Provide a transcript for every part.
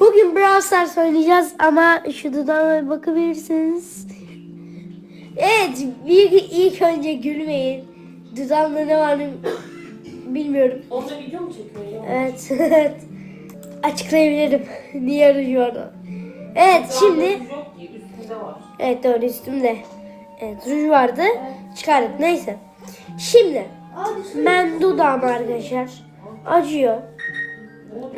Bugün Brawl Stars oynayacağız ama şu dudağıma bakabilirsiniz. Evet, bir, ilk önce gülmeyin. Dudağımda ne var bilmiyorum. Onda video mu çekiyor? Evet, evet. Açıklayabilirim. Niye var? Evet, şimdi... Üstünde var. Evet doğru üstümde. Evet ruj vardı. Çıkardık neyse. Şimdi ben dudağım arkadaşlar. Acıyor.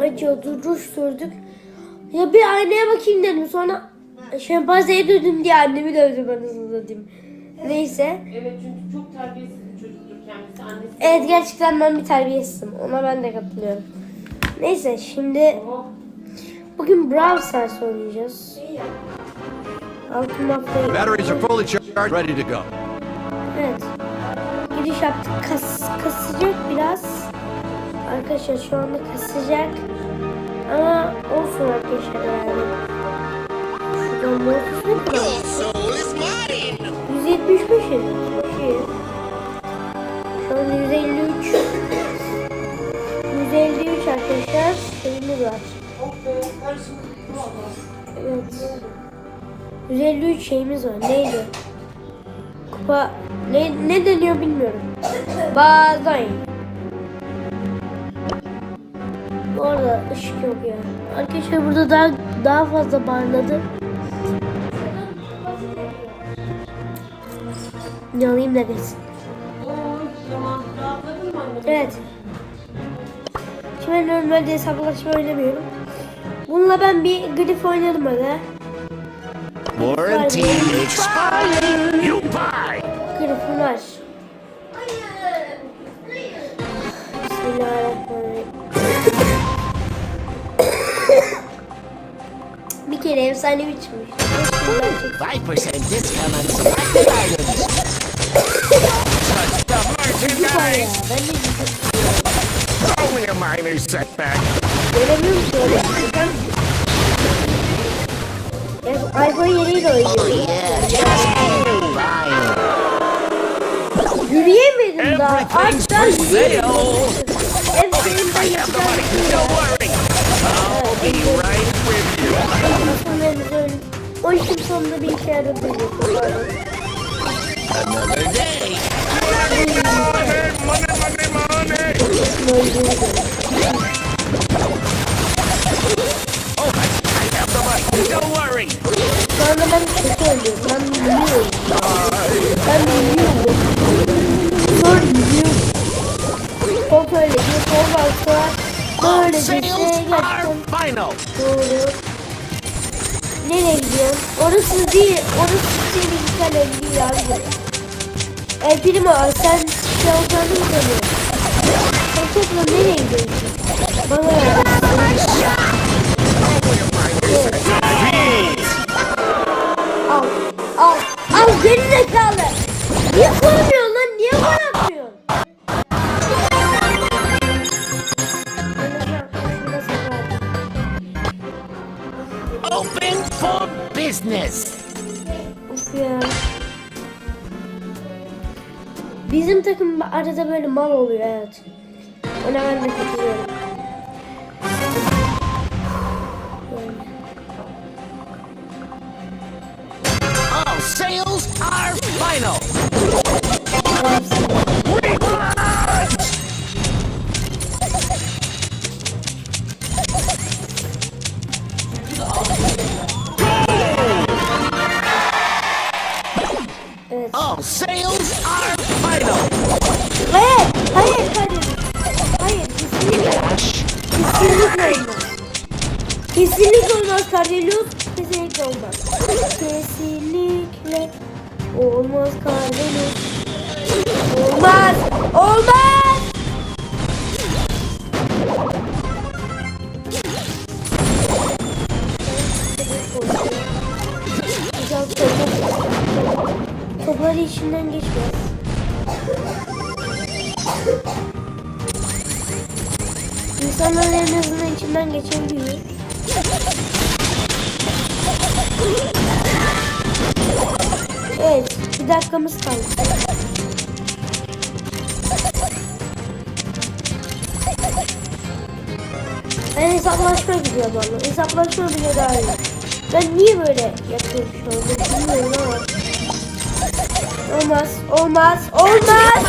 Acıyordu. Ruj sürdük. Ya bir aynaya bakayım dedim. Sonra şempanzeye dövdüm diye annemi dövdüm anasını satayım. Neyse. Evet çünkü çok terbiyesiz bir çocuktur kendisi. Annesi. Evet gerçekten ben bir terbiyesizim. Ona ben de katılıyorum. Neyse şimdi Oh, bugün Brawl Stars oynayacağız. Altın haftayı. Batteries are fully charged, ready to go. Evet. Giriş yaptık. Kas, kasacak biraz. Arkadaşlar şu anda kasacak. Ama olsun arkadaşlar yani. Şuradan mortis ne kadar? 175 şey. Şu an 153. 153 arkadaşlar. Şeyimiz var. Evet. 153 şeyimiz var. Neydi? Kupa ne ne deniyor bilmiyorum. Bazen. Bu arada ışık yok ya. Arkadaşlar burada daha daha fazla parladı. Ne alayım da geçsin. Evet. Şimdi normalde hesaplaşma oynamıyorum. Bununla ben bir grif oynadım öyle. Warranty expired. You buy. Grifim var. Bismillahirrahmanirrahim. Querer sair de time. 5% discount on selected items. Only a minor setback. Oh yeah, Everything's for sale. Everything's for sale. Don't worry. I'll be right with you. O işin sonunda bir işe yaradı. Oh, anda ben kötü oynuyorum. Ben biliyorum. Ben biliyorum. Sonra biliyorum. Öyle sol var sonra böyle bir şey final. doğru. Nereye gidiyorsun? Orası değil. Orası senin kalen değil abi. El primo sen şey olacağını mı sanıyorsun? Sen topla nereye gidiyorsun? Bana ver. Arada böyle mal oluyor evet. Ona ben de katılıyorum. İnsanlar en içinden geçebiliyor. Evet, bir dakikamız kaldı. Ben hesaplaşma gidiyorum valla. Hesaplaşma bile daha iyi. Ben niye böyle yapıyorum şu anda bilmiyorum ama. Olmaz, olmaz, olmaz.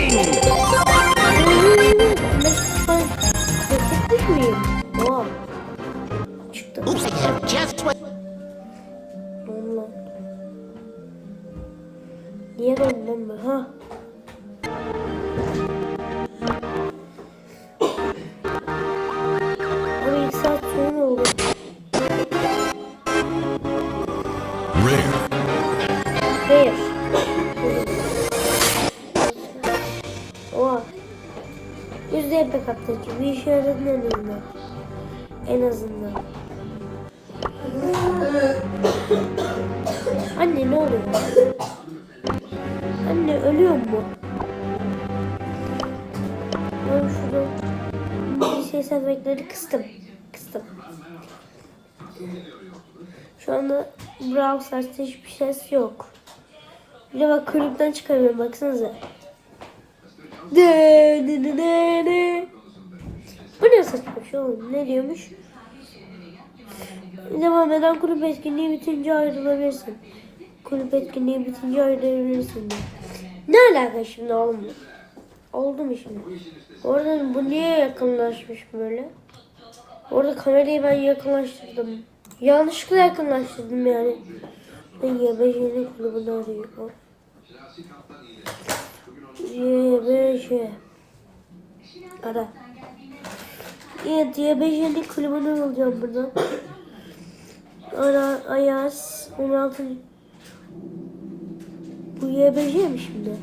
Kaptaki bir işe yaradın en azından. En azından. Anne ne oluyor? Anne ölüyor mu? Ben şurada bir ses efektleri kıstım. Kıstım. Şu anda Brawl Stars'ta hiçbir ses yok. Bir de bak kulüpten çıkamıyorum baksanıza. De, de, de, de, de. Bu ne saçma şey oğlum? Ne diyormuş? Devam eden kulüp etkinliği bitince ayrılabilirsin. Kulüp etkinliği bitince ayrılabilirsin diyor. Ne alaka şimdi oğlum? Oldu mu şimdi? Orada bu niye yakınlaşmış böyle? Orada kamerayı ben yakınlaştırdım. Yanlışlıkla yakınlaştırdım yani. YBJ'nin kulübünü arıyorum. YBJ. Ara. Evet YBJ'nin kulübünü bulacağım buradan. Ara Ayaz 16 Bu YBJ mi şimdi?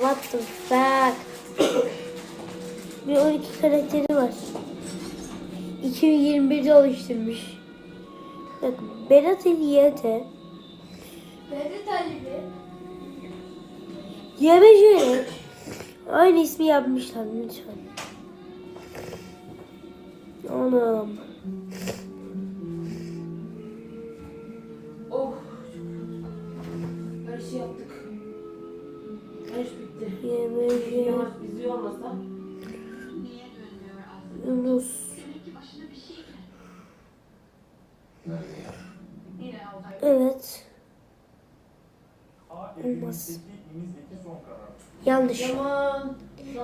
What the fuck? Bir 12 karakteri var. 2021'de oluşturmuş. Bakın Berat Ali YT. Berat Ali mi? YBJ. Aynı ismi yapmışlar lütfen. Oğlum. Oh. Her şey yaptık. Her bitti. YBJ. Yavaş bizi olmasa. Yunus. Evet. Olmaz. Yanlış.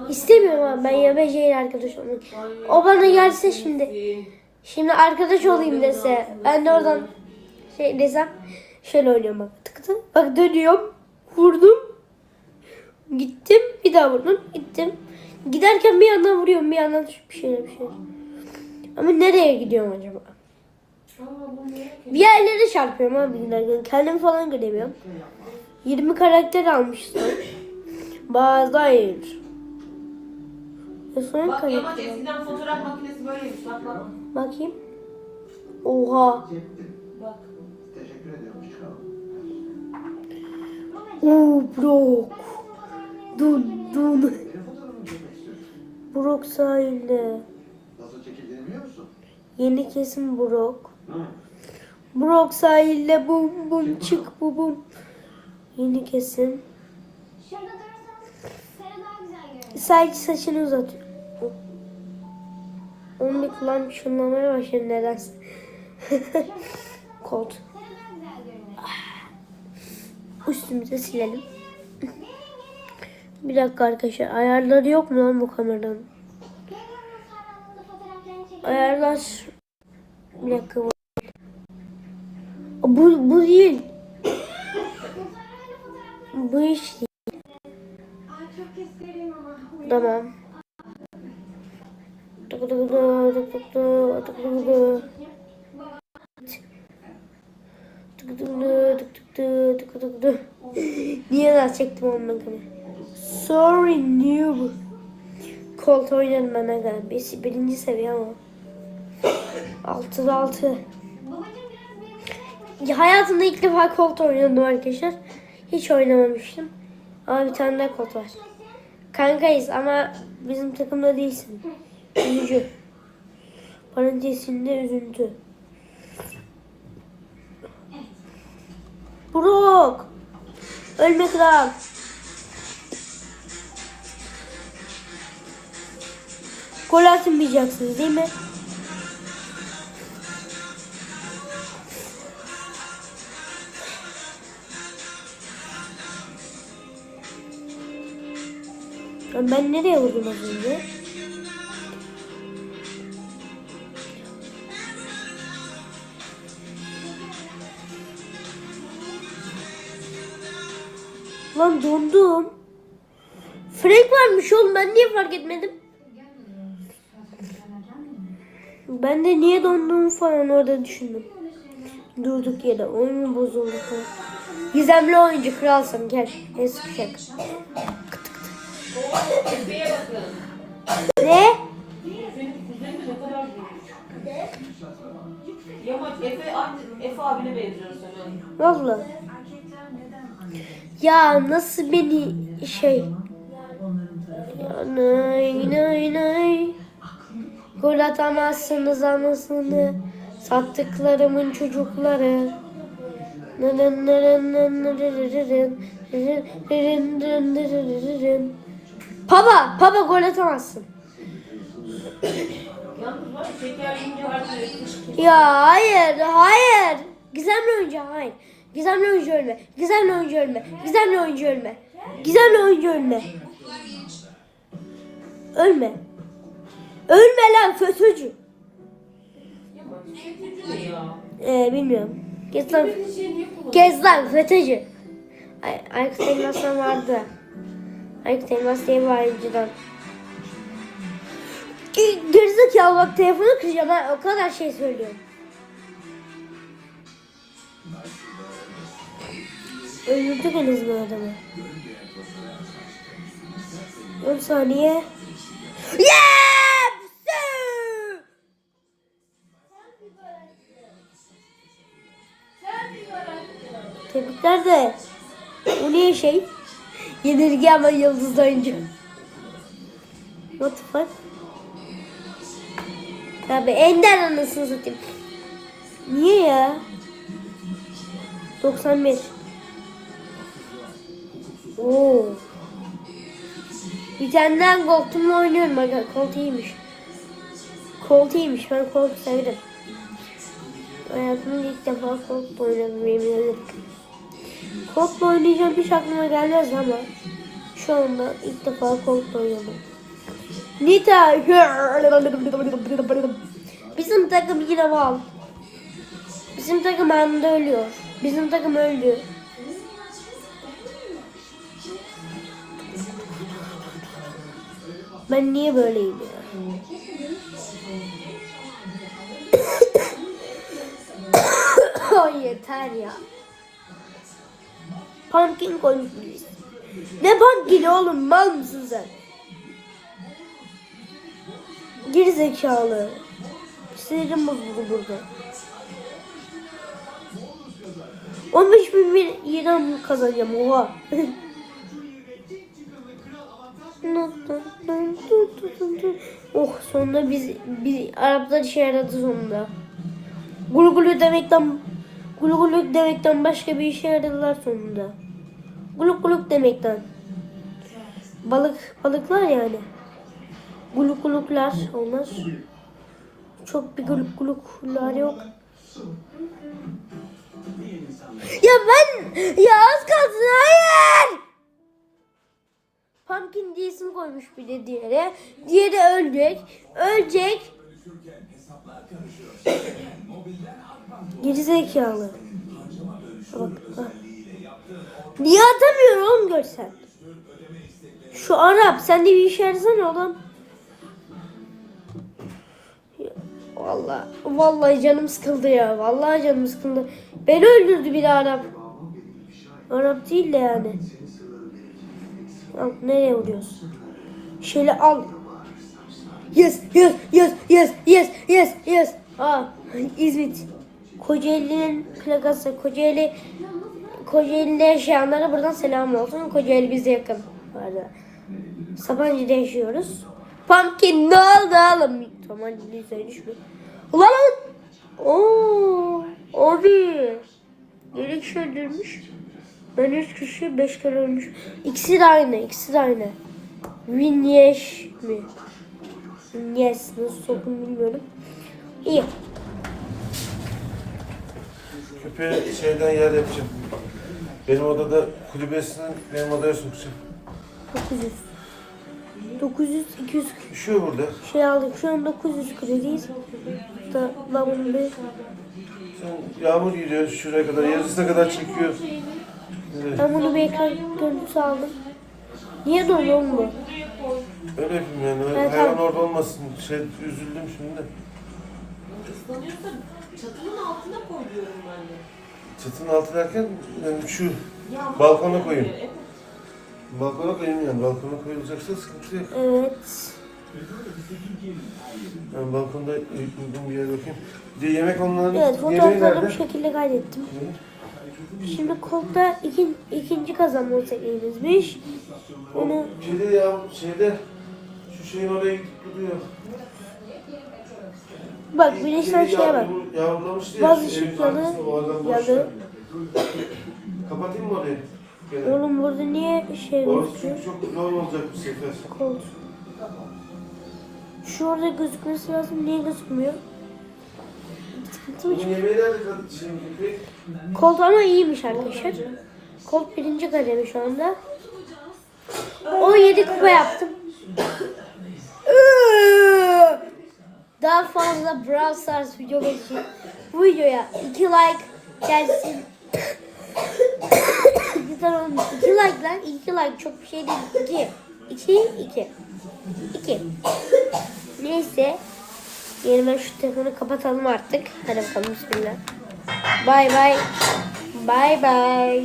İstemiyorum abi ben YBJ ile arkadaş olmak. O bana gelse şimdi. Şimdi arkadaş olayım dese. Ben de oradan şey desem. Şöyle oynuyorum bak. Tık tık. Bak dönüyorum. Vurdum. Gittim. Bir daha vurdum. Gittim. Giderken bir yandan vuruyorum. Bir yandan bir şeyler bir şeyler. Ama nereye gidiyorum acaba? Bir yerlere çarpıyorum abi giderken. Kendimi falan göremiyorum. 20 karakter almıştım. Bazı hayır. E sonra Bak Yamaç karakter. eskiden fotoğraf makinesi böyleymiş. Bak bak. Bakayım. Oha. Bak. Oo Brock. Dun dun. Brock sahilde. Nasıl çekildiğini biliyor musun? Yeni kesim Brock. Brock sahilde bum bum çık bu bum. Yeni kesim. Sadece saçını uzatıyor. Onun bir kulağım şunlamaya başladı nedense. Kolt. Ah. Üstümüze silelim. bir dakika arkadaşlar. Ayarları yok mu lan bu kameranın? Ayarlar. Bir dakika. Bu, bu değil. Bu iş değil. Tamam. Tık tık tık tık. Tık tık tık tık tık dı tık tık dı. Niye daha çektim ondan kanı? Sorry noob. Colt oynadım ben aga. Bir, birinci seviye ama. Altıda altı. Hayatımda ilk defa Colt oynadım arkadaşlar. Hiç oynamamıştım. Ama bir tane daha Colt var. Kankayız ama bizim takımda değilsin. Üzücü. Parantezinde üzüntü. Brock. Ölme kral. Gol atmayacaksınız değil mi? Ben nereye vurdum az önce? Lan dondum. Frank varmış oğlum ben niye fark etmedim? Ben de niye donduğumu falan orada düşündüm. Durduk yere oyun bozuldu falan. Gizemli oyuncu kralsın gel. En sıkışak. Ne? Senin Efe, Efe abine benziyor sen. Valla. Ya nasıl beni şey Ya nay nay nay Gol atamazsınız anasını Sattıklarımın çocukları Nırın nırın nırın nırın nırın nırın nırın nırın nırın. Papa, papa gol atamazsın. Ya hayır, hayır. Gizemli oyuncu hayır. Gizemli oyuncu ölme. Gizemli oyuncu ölme. Gizemli oyuncu ölme. Gizemli oyuncu ölme. Ölme. Ölme lan FETÖ'cü. Ee, bilmiyorum. Gez lan. Gez lan FETÖ'cü. Ay, Aykut Elmas'tan vardı. Aykut Elmas diye bir. Ge- Gerizekalı bak telefonu kıracağım ha. O kadar şey söylüyorum. Öldürdük en azından adamı. 10 saniye. Yeah! Tebrikler de. Bu niye şey? Yenilgi ama yıldız oyuncu. What the fuck? Tabi ender anasını satayım. Niye ya? 91. Oo. Bir tane daha oynuyorum. Aga Colt iyiymiş. Colt iyiymiş. Ben Colt'u severim. Hayatımda ilk defa Colt'la oynadım yemin ederim. Colt'la oynayacağım hiç aklıma gelmez ama şu anda ilk defa Colt'la oynadım. Nita. Bizim takım yine var. Bizim takım anında ölüyor. Bizim takım öldü. Ben niye böyleyim ya? Yeter ya. Pumpkin koymuş birisi. Ne pumpkin oğlum mal mısın sen? Geri zekalı. Sinirim bozuldu burada. 15 bin bir İran kazanacağım oha. oh sonunda biz, biz Araplar işe yaradı sonunda. Gulu gulu demekten gulu gulu demekten başka bir işe yaradılar sonunda. Guluk guluk demekten. Balık balıklar yani. Guluk guluklar onlar. Çok bir guluk guluklar yok. Ya ben ya az kalsın hayır. Pumpkin diye isim koymuş bir de diğeri. Diğeri ölecek. Ölecek. Geri zekalı. Bak, bak. Niye atamıyor oğlum görsen? Şu Arap sen de bir işe yarasana oğlum. Vallahi vallahi canım sıkıldı ya. Vallahi canım sıkıldı. Beni öldürdü bir Arap. Arap değil de yani. Al, nereye vuruyorsun? Şöyle al. Yes, yes, yes, yes, yes, yes, yes. Aa, İzmit. Kocaeli'nin plakası. Kocaeli Kocaeli'de yaşayanlara buradan selam olsun. Kocaeli bize yakın. Arada. Sabancı'da yaşıyoruz. Pumpkin ne oldu oğlum? Tamam lütfen düşme. Ulan lan! Oo, abi. Yedi kişi öldürmüş. Ben üç kişi beş kere ölmüş. İkisi de aynı. ikisi de aynı. Vinyeş mi? Yes. Nasıl sokun bilmiyorum. İyi. Köpeğe şeyden yer yapacağım. Benim odada kulübesinin benim odaya sokacağım. 900. 900, 200 Üşüyor burada. şey aldık. Şu an 900 krediyiz. Da bunu bir Sen yağmur giriyor şuraya kadar, yarısına kadar çekiyor. Evet. Ben bunu bir ekran görüntüsü aldım. Niye dolu oğlum bu? Öyle yapayım yani. Evet, Hayvan tamam. orada olmasın. Şey üzüldüm şimdi de. Islanıyorsa çatının altına koy diyorum ben de. Çatının altı derken yani şu Yağmur balkona koyayım. Evet. Balkona koyayım yani. Balkona koyulacaksa sıkıntı yok. Evet. Ben balkonda uygun bir yer bakayım. Bir de yemek onların Evet yemeği fotoğrafları bu nerede? şekilde kaydettim. Şimdi kolda ikin, ikinci kazanma tekniğimizmiş. Onu Şeyde ya şeyde şu şeyin oraya gidip duruyor. Bak güneşten şeye bak. yavru- Yavrulamıştı ya. Bazı şu evin ışık yalı. Kapatayım mı orayı? Gene. Oğlum burada niye şey Orası gözüküyor? çünkü çok zor olacak bu sefer. Kolt. Şu orada gözükmesi lazım. Niye gözükmüyor? Sıkıntı mı Bunun yemeği nerede kaldı şimdi pek? Colt ama iyiymiş arkadaşlar. Colt birinci kademi şu anda. 17 kupa yaptım. Daha fazla Brawl Stars video için bu videoya 2 like gelsin. Güzel olmuş. 2 like lan. 2 like çok bir şey değil. 2. 2. 2. 2. Neyse. Yerime şu telefonu kapatalım artık. Hadi bakalım bismillah. Bye bye. Bye bye.